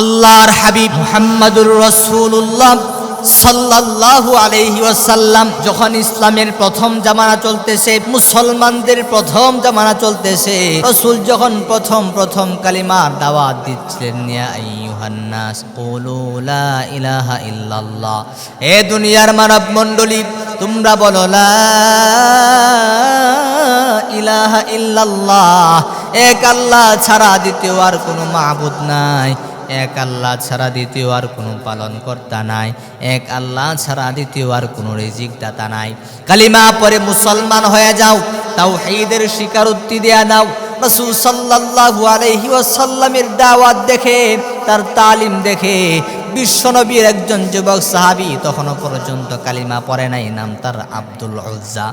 আল্লাহর হাবিব মুহাম্মাদুর রসুল্লাহ সাল্লাল্লাহু আলাইহি ওয়াসাল্লাম যখন ইসলামের প্রথম জামানা চলতেছে, মুসলমানদের প্রথম জামানা চলতেছে, রসুল যখন প্রথম প্রথম কালিমার দাওয়াত দিচ্ছিলেন এ দুনিয়ার মানব মণ্ডলী, তোমরা বলো, লা ইলাহা ইল্লাল্লাহ। এক আল্লাহ ছাড়া দ্বিতীয় আর কোনো মাহবুদ নাই। এক আল্লাহ ছাড়া দ্বিতীয় আর কোনো পালন কর্তা নাই। এক আল্লাহ ছাড়া দ্বিতীয় আর কোনো রিজিক দাতা নাই। কালিমা পরে মুসলমান হয়ে যাও তাও ঈদের স্বীকারোক্তি দেয়া দাও রসুল সাল্লাল্লাহু আলাইহি ওয়াসাল্লামের দাওয়াত দেখে, তার তালিম দেখে, বিশ্বনবীর একজন যুবক সাহাবী তখনও পর্যন্ত কালিমা পড়ে নাই, নাম তার আব্দুল উজ্জা।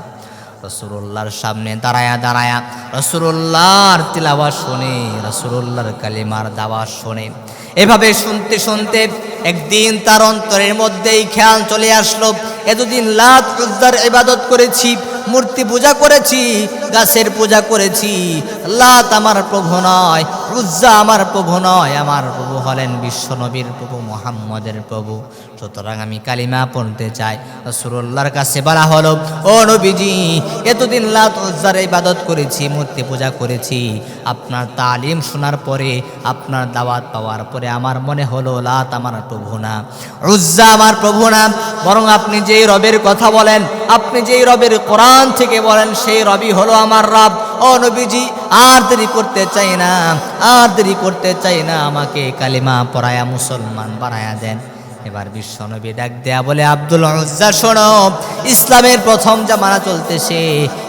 রসুল্লাহর সামনে দাঁড়ায়া দাঁড়ায়া। রসুল্লাহর তিলাওয়াত শোনে, রসুল্লাহর কালিমার দাওয়া শোনে। এভাবে শুনতে শুনতে একদিন তার অন্তরের মধ্যেই খেয়াল চলে আসলো। এতদিন লাত উদ্দার ইবাদত করেছি মূর্তি পূজা করেছি, গাছের পূজা করেছি। লাত আমার প্রভু নয় উজ্জা আমার প্রভু নয়, আমার প্রভু হলেন বিশ্বনবীর প্রভু, মোহাম্মদের প্রভু। সুতরাং আমি কালিমা পড়তে চাই। রসুল্লাহর কাছে বলা হলো, ও নবীজি, এতদিন লাত উজ্জার ইবাদত করেছি, মূর্তি পূজা করেছি। আপনার তালিম শোনার পরে, আপনার দাওয়াত পাওয়ার পরে আমার মনে হলো, লাত আমার প্রভু না উজ্জা আমার প্রভু না। বরং আপনি যেই রবের কথা বলেন আপনি যেই রবের কোরআন থেকে বলেন, সেই রবি হলো আমার রব। ও নবীজি, আর দেরি করতে চাই না, আর দেরি করতে চাই না, আমাকে কালিমা পড়ায়া মুসলমান বানায়া দেন। এবার বিশ্বনবী ডাক দেয়া বলে, আব্দুল উজ্জা, শোনো, ইসলামের প্রথম যা জামানা চলতেছে।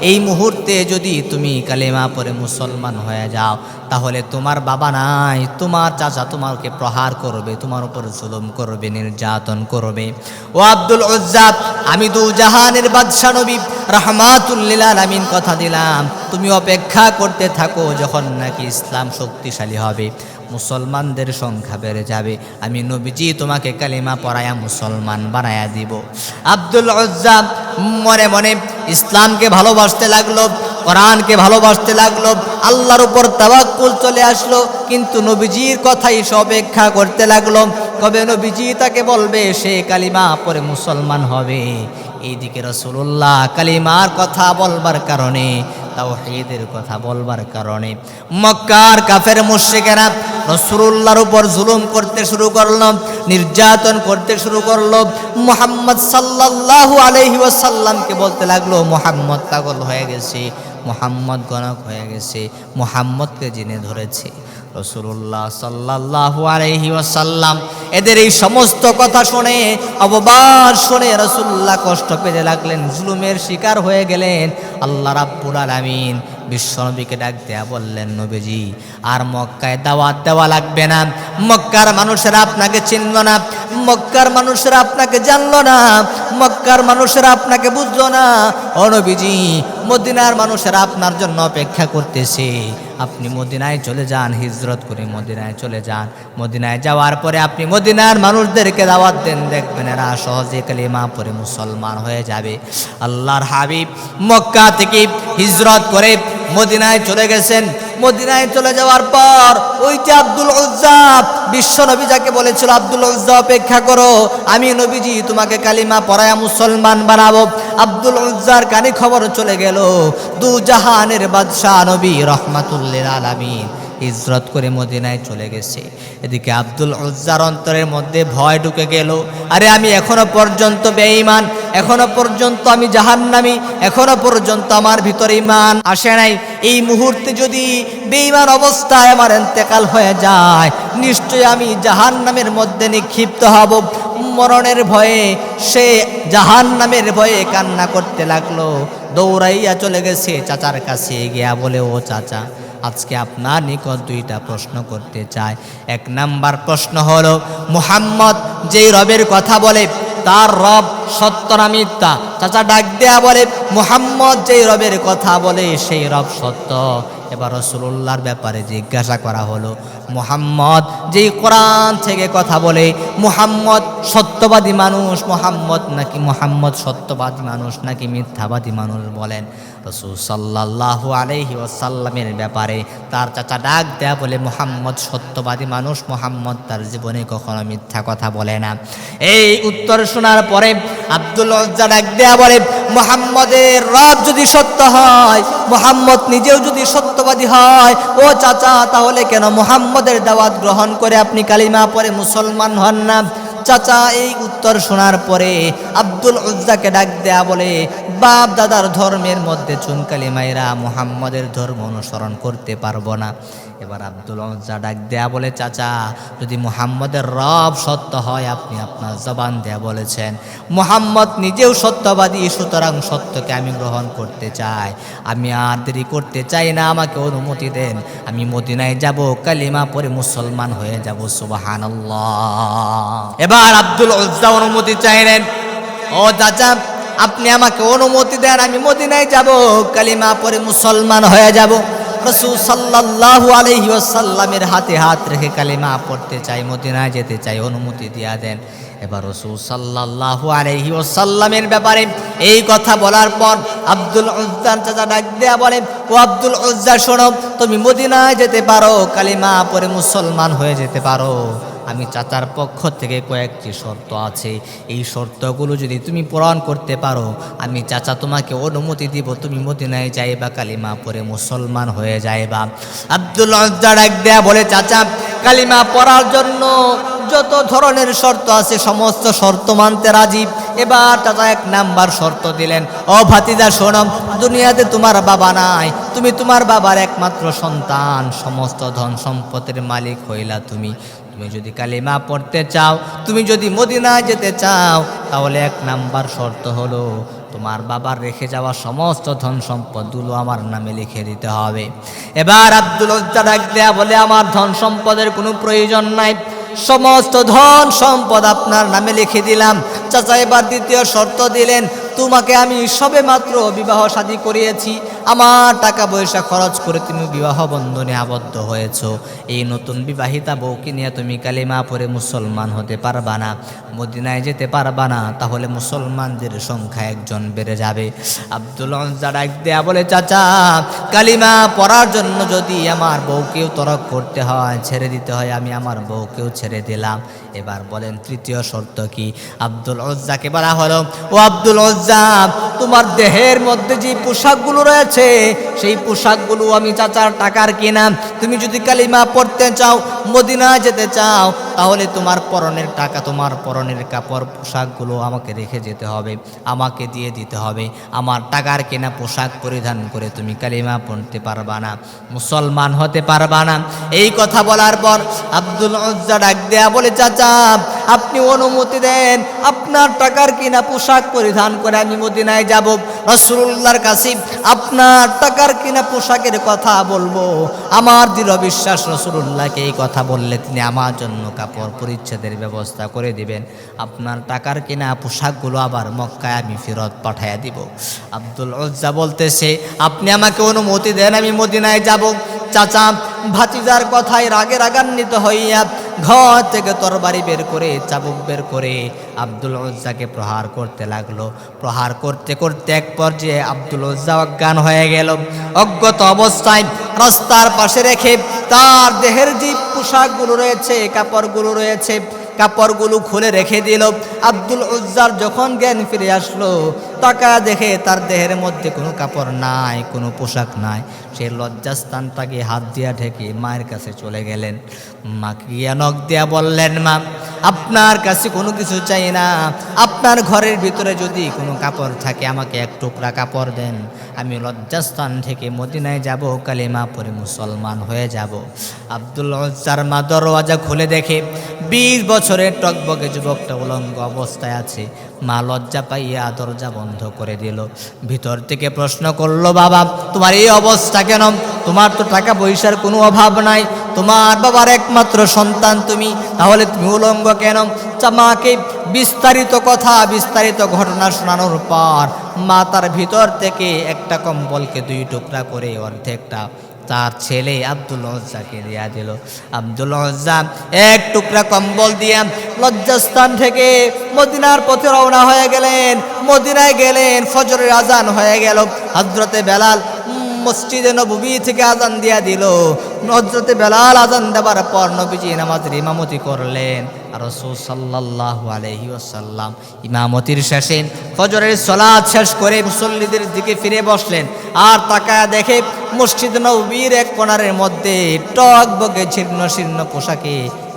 এই মুহূর্তে যদি তুমি কালেমা পরে মুসলমান হয়ে যাও, তাহলে তোমার বাবা নাই, তোমার চাচা তোমাকে প্রহার করবে, তোমার উপর জুলুম করবে, নির্যাতন করবে। ও আব্দুল উজ্জা, আমি দু জাহানের বাদশা নবী, রহমাতুল্লিল আলামিন কথা দিলাম। তুমি অপেক্ষা করতে থাকো যখন নাকি ইসলাম শক্তিশালী হবে। মুসলমানদের সংখ্যা বেড়ে যাবে। আমি নবীজি তোমাকে কালিমা পড়ায়া মুসলমান বানায়া দিব। আব্দুল উজ্জা মনে মনে ইসলামকে ভালোবাসতে লাগল, কোরআনকে ভালোবাসতে লাগল, আল্লাহর উপর তাওয়াক্কুল চলে আসলো, কিন্তু নবীজির কথাই সে করতে লাগল। কবে নবীজি তাকে বলবে, সে কালিমা পরে মুসলমান হবে। এইদিকে রসুল্লাহ কালিমার কথা বলবার কারণে, তাওহীদের কথা বলবার কারণে, মক্কার কাফের মুশরিকেরা রসুল্লাহর উপর জুলুম করতে শুরু করল নির্যাতন করতে শুরু করল। মোহাম্মদ সাল্লাল্লাহু আলাইহি ওয়াসাল্লামকে বলতে লাগল, মোহাম্মদ পাগল হয়ে গেছে, মোহাম্মদ গণক হয়ে গেছে, মোহাম্মদকে জেনে ধরেছে। রসুল্লাহ সাল্লাল্লাহু আলাইহি ওয়াসাল্লাম এদের এই সমস্ত কথা শুনে অববার শুনে রসুল্লাহ কষ্ট পেতে লাগলেন, জুলুমের শিকার হয়ে গেলেন। আল্লাহ রাব্বুল আলামিন বিশ্বনবীকে ডাক দেয়া বললেন, নবীজি, আর মক্কায় দাওয়াত দেওয়া লাগবে না। মক্কার মানুষেরা আপনাকে চিনল না। মক্কার মানুষেরা আপনাকে জানলো না। মক্কার মানুষেরা আপনাকে বুঝলো না। ও নবীজি, মদিনার মানুষেরা আপনার জন্য অপেক্ষা করতেছে। আপনি মদিনায় চলে যান, হিজরত করে মদিনায় চলে যান। মদিনায় যাওয়ার পরে আপনি মদিনার মানুষদেরকে দাওয়াত দেন। দেখবেন এরা সহজে কালিমা পরে মুসলমান হয়ে যাবে। আল্লাহর হাবিব মক্কা থেকে হিজরত করে মদিনায় চলে গেছেন। মদিনায় চলে যাওয়ার পর ওই যে আব্দুল উজ্জাব, বিশ্ব নবী যাকে বলেছিল, আব্দুল উজ্জা অপেক্ষা করো, আমি নবীজি তোমাকে কালিমা পড়ায়া মুসলমান বানাবো। আব্দুল উজ্জার কানে খবর চলে গেল, দু জাহানের বাদশাহ নবী রহমাতুল্লিল আলামিন। হিজরত করে মদিনায় চলে গেছে। এদিকে আব্দুল উজ্জার অন্তরের মধ্যে ভয় ঢুকে গেল। আরে আমি এখনও পর্যন্ত বেঈমান, এখনও পর্যন্ত আমি জাহান্নামি, এখনও পর্যন্ত আমার ভিতরে ইমান আসে নাই। এই মুহূর্তে যদি বেঈমান অবস্থায় আমার এন্তেকাল হয়ে যায়, নিশ্চয়ই আমি জাহান্নামের মধ্যে নিক্ষিপ্ত হব। মরণের ভয়ে সে জাহান্নামের ভয়ে কান্না করতে লাগল। দৌড়াইয়া চলে গেছে চাচার কাছে, গিয়া বলে, ও চাচা আজকে আপনার নিকট দুইটা প্রশ্ন করতে চাই। এক নাম্বার প্রশ্ন হলো, মুহাম্মদ যেই রবের কথা বলে, তার রব সত্য না মিথ্যা? চাচা ডাক দেয়া বলে, মুহাম্মদ যেই রবের কথা বলে, সেই রব সত্য। এবার রসুল্লাহর ব্যাপারে জিজ্ঞাসা করা হলো, মুহাম্মদ যেই কোরআন থেকে কথা বলে, মুহাম্মদ সত্যবাদী মানুষ মোহাম্মদ নাকি মোহাম্মদ সত্যবাদী মানুষ নাকি মিথ্যাবাদী মানুষ বলেন। রসুল সাল্লাল্লাহু আলাইহি ওয়াসাল্লামের ব্যাপারে তার চাচা ডাক দেয়া বলে মোহাম্মদ সত্যবাদী মানুষ মোহাম্মদ তার জীবনে কখনো মিথ্যা কথা বলে না। এই উত্তর শোনার পরে আব্দুল উজ্জা ডাক দেয়া বলে, মোহাম্মদের রব যদি সত্য হয়, মোহাম্মদ নিজেও যদি সত্যবাদী হয়, ও চাচা তাহলে কেন মোহাম্মদের দাওয়াত গ্রহণ করে আপনি কালিমা পরে মুসলমান হন না? চাচা, এই উত্তর শোনার পরে আব্দুল উজ্জাকে ডাক দেয়া বলে, বাপ দাদার ধর্মের মধ্যে চুনকালি মাইরা মুহাম্মদের ধর্ম অনুসরণ করতে পারব না। এবার আব্দুল উজ্জা ডাক দেয়া বলে, চাচা, যদি মুহাম্মদের রব সত্য হয়, আপনি আপনার জবান দেয়া বলেছেন। মুহাম্মদ নিজেও সত্যবাদী, সুতরাং সত্যকে আমি গ্রহণ করতে চাই। আমি আর দেরি করতে চাই না, আমাকে অনুমতি দেন। আমি মদিনায় যাব, কালিমা পরে মুসলমান হয়ে যাব সুবাহান এবার আব্দুল উজ্জা অনুমতি চাইলেন, ও চাচা, আপনি আমাকে অনুমতি দেন, আমি মদিনায় যাব, কালিমা পরে মুসলমান হয়ে যাব। রসুল সাল্লাহু ওয়াসাল্লামের হাতে হাত রেখে কালিমা পড়তে চাই, মদিনায় যেতে চাই, অনুমতি দিয়া দেন। এবার রসুল সাল্লাহু আলাইহি ওয়াসাল্লামের ব্যাপারে এই কথা বলার পর আব্দুল উজ্জার চাচা ডাক দেয়া বলেন, ও আব্দুল উজ্জা শোনো, তুমি মদিনায় যেতে পারো, কালিমা পরে মুসলমান হয়ে যেতে পারো। আমি চাচার পক্ষ থেকে কয়েকটি শর্ত আছে। এই শর্তগুলো যদি তুমি পূরণ করতে পারো, আমি চাচা তোমাকে অনুমতি দিব, তুমি মদিনায় যাইবা, কালিমা পরে মুসলমান হয়ে যাইবা। আব্দুল বলে, চাচা, কালিমা পড়ার জন্য যত ধরনের শর্ত আছে, সমস্ত শর্ত মানতে রাজি। এবার চাচা এক নাম্বার শর্ত দিলেন, ও ভাতিজা সোনম দুনিয়াতে তোমার বাবা নাই। তুমি তোমার বাবার একমাত্র সন্তান। সমস্ত ধন সম্পদের মালিক হইলা তুমি। তুমি যদি কালিমা পড়তে চাও, তুমি যদি মদিনা যেতে চাও, তাহলে এক নাম্বার শর্ত হলো, তোমার বাবার রেখে যাওয়া সমস্ত ধন সম্পদগুলো আমার নামে লিখে দিতে হবে। এবার আব্দুল ডাক দেয়া বলে, আমার ধন সম্পদের কোনো প্রয়োজন নাই। সমস্ত ধন সম্পদ আপনার নামে লিখে দিলাম। চাচা এবার দ্বিতীয় শর্ত দিলেন তোমাকে আমি সবে মাত্র বিবাহ শাদী করিয়েছি। আমার টাকা পয়সা খরচ করে তুমি বিবাহ বন্ধনে আবদ্ধ হয়েছ। এই নতুন বিবাহিতা বউকে নিয়ে তুমি কালিমা পরে মুসলমান হতে পারবা না। মদিনায় যেতে পারবা না, তাহলে মুসলমানদের সংখ্যা একজন বেড়ে যাবে। আব্দুল ডাক দেয়া বলে, চাচা, কালিমা পড়ার জন্য যদি আমার বউকেও তরক করতে হয়, ছেড়ে দিতে হয়, আমি আমার বউকেও ছেড়ে দিলাম। এবার বলেন, তৃতীয় শর্ত কি? আব্দুল ওজ্জাকে বলা হলো, ও আব্দুল ওজ্জা, তোমার দেহের মধ্যে যে পোশাকগুলো রয়েছে, সেই পোশাকগুলো আমি চাচার টাকার কিনা। তুমি যদি কালিমা পড়তে চাও মদিনা যেতে চাও, তাহলে তোমার পরনের টাকা, তোমার পরনের কাপড়, পোশাকগুলো আমাকে রেখে যেতে হবে, আমাকে দিয়ে দিতে হবে। আমার টাকার কেনা পোশাক পরিধান করে তুমি কালিমা পড়তে পারবা না, মুসলমান হতে পারবা না। এই কথা বলার পর আব্দুল ডাক দেয়া বলে, চাচা আপনি অনুমতি দেন, আপনার টাকার কিনা পোশাক পরিধান করে আমি মদিনায় যাব। রসুল্লাহর কাছে আপনার টাকার কিনা পোশাকের কথা বলব। আমার দৃঢ় বিশ্বাস রসুল্লাহকে এই কথা বললে তিনি আমার জন্য কাপড় পরিচ্ছেদের ব্যবস্থা করে দিবেন। আপনার টাকার কিনা পোশাকগুলো আবার মক্কায় আমি ফেরত পাঠাইয়া দিব। আব্দুল উজ্জা বলতেছে, আপনি আমাকে অনুমতি দেন, আমি মদিনায় যাব। চাচা ভাতিজার কথায় রাগে রাগান্বিত হইয়া ঘর থেকে তরবারি বের করে, চাবুক বের করে আব্দুল ওজ্জাকে প্রহার করতে লাগল। প্রহার করতে করতে এক পর্যায়ে আব্দুল ওজ্জা অজ্ঞান হয়ে গেল। অজ্ঞত অবস্থায় রাস্তার পাশে রেখে তার দেহের যে পোশাকগুলো রয়েছে, কাপড়গুলো রয়েছে কাপড়গুলো খুলে রেখে দিল। আব্দুল উজ্জার যখন জ্ঞান ফিরে আসলো টাকা দেখে তার দেহের মধ্যে কোনো কাপড় নাই, কোনো পোশাক নাই। সে লজ্জাস্থানটাকে হাত দিয়া ঢেকে মায়ের কাছে চলে গেলেন। মাকে গিয়া দিয়া বললেন, মা, আপনার কাছে কোনো কিছু চাই না। আপনার ঘরের ভিতরে যদি কোনো কাপড় থাকে, আমাকে এক টুকরা কাপড় দেন। আমি লজ্জাস্থান থেকে মদিনায় যাব, কালিমা পরে মুসলমান হয়ে যাব। আব্দুল মা দরওয়াজা খুলে দেখে বিশ বছরের টকবকে যুবকটা উলঙ্গ অবস্থায় আছে। মা লজ্জা পাইয়া দরজা বন্ধ করে দিল। ভিতর থেকে প্রশ্ন করল, বাবা, তোমার এই অবস্থা কেন? তোমার তো টাকা পয়সার কোনো অভাব নাই। তোমার বাবার একমাত্র সন্তান তুমি। তাহলে তুমি উলঙ্গ কেন? মাকে বিস্তারিত কথা, বিস্তারিত ঘটনা শোনানোর পর মা তার ভিতর থেকে একটা কম্বলকে দুই টুকরা করে অর্ধেকটা তার ছেলে আব্দুল লজ্জাকে দিয়া দিল। আব্দুল লজ্জা এক টুকরা কম্বল দিয়ে লজ্জাস্থান থেকে মদিনার পথে রওনা হয়ে গেলেন। মদিনায় গেলেন, ফজরের আজান হয়ে গেল। হজরতে বেলাল মসজিদে নবী থেকে আজান দিয়া দিল। নজরতে বেলাল আজান দেওয়ার পর নবীজি নামাজের ইমামতি করলেন। আর রসুল সাল্লাহ আলহি ওসাল্লাম ইমামতির শেষে ফজরের সলাদ শেষ করে মুসল্লিদের দিকে ফিরে বসলেন। আর তাকায় দেখে মসজিদ নবীর এক কোনারের মধ্যে টক বগে ছিন্ন শীর্ণ পোশাকে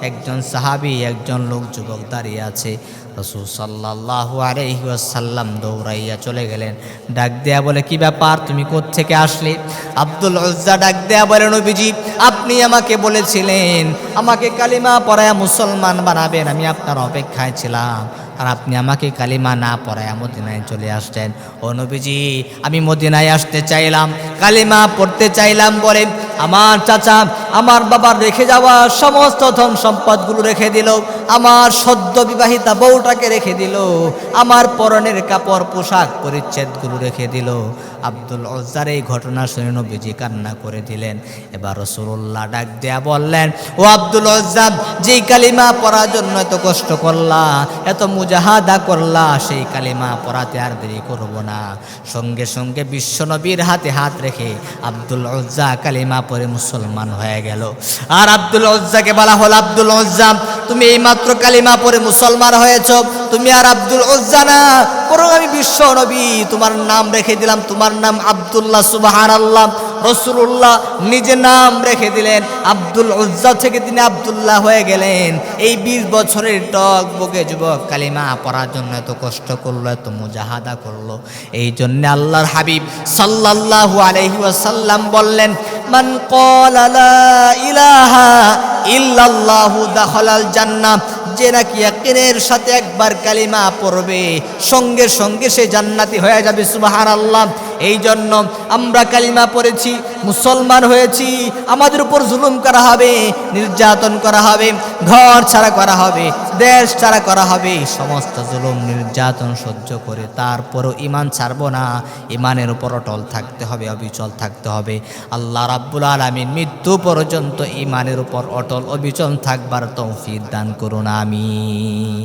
একজন সাহাবি, একজন লোক, যুবক দাঁড়িয়ে আছে। রসুল সাল্লাহ আলহিসাল্লাম দৌড়াইয়া চলে গেলেন। ডাক দেয়া বলে, কি ব্যাপার? তুমি থেকে আসলে? আব্দুল উজ্জা ডাক দেয়া বলে, নবীজি, আপনি আমাকে বলেছিলেন, আমাকে কালিমা পড়ায় মুসলমান বানাবেন, আমি আপনার অপেক্ষায় ছিলাম। আর আপনি আমাকে কালিমা না পড়ায় মদিনায় চলে আসছেন। ও নবীজি, আমি মদিনায় আসতে চাইলাম, কালিমা পড়তে চাইলাম বলে আমার চাচা আমার বাবার রেখে যাওয়া সমস্ত ধন সম্পদগুলো রেখে দিল, আমার সদ্য বিবাহিতা বউটাকে রেখে দিল, আমার পরনের কাপড় পোশাক পরিচ্ছেদগুলো রেখে দিল। আব্দুল ওজার এই ঘটনা শুনে নবীজি কান্না করে দিলেন। এবার রসুল্লাহ ডাক দেয়া বললেন, ও আব্দুল ওজাব যেই কালিমা পড়ার জন্য এত কষ্ট করলা, এত মুজাহাদা করলা, সেই কালিমা পড়াতে আর দেরি করব না। সঙ্গে সঙ্গে বিশ্বনবীর হাতে হাত রেখে আব্দুল ওজ্জা কালিমা পরে মুসলমান হয়ে গেল। আর আব্দুল ওজ্জাকে বলা হল, আব্দুল ওজ্জা, তুমি এইমাত্র কালিমা পরে মুসলমান হয়েছ। তুমি আর আব্দুল ওজ্জা না। বরং আমি বিশ্ব নবী তোমার নাম রেখে দিলাম। তোমার নাম আব্দুল্লাহ সুবাহান আল্লাহ রসুল্লাহ নিজে নাম রেখে দিলেন আব্দুল উজ্জা থেকে তিনি আব্দুল্লাহ হয়ে গেলেন। এই বিশ বছরের টক বকে যুবক কালিমা পড়ার জন্য এত কষ্ট করল, এত মুজাহাদা করল। এই জন্য আল্লাহর হাবিব সাল্লাল্লাহু আলাইহি ওয়াসাল্লাম বললেন, মান ক্বালা ইলাহা যে নাকি ইয়াকিনের সাথে একবার কালিমা পড়বে, সঙ্গে সঙ্গে সে জান্নাতি হয়ে যাবে, সুবহানাল্লাহ। এই জন্য আমরা কালিমা পড়েছি, মুসলমান হয়েছি, আমাদের উপর জুলুম করা হবে, নির্যাতন করা হবে, ঘর ছাড়া করা হবে, দেশ ছাড়া করা হবে, সমস্ত জুলুম, নির্যাতন সহ্য করে তারপরও ইমান ছাড়বো না। ইমানের উপর অটল থাকতে হবে, অবিচল থাকতে হবে। আল্লাহ রাব্বুল আলামিন মৃত্যু পর্যন্ত ইমানের উপর অটল, অবিচল থাকবার তৌফিক দান করুন, আমিন।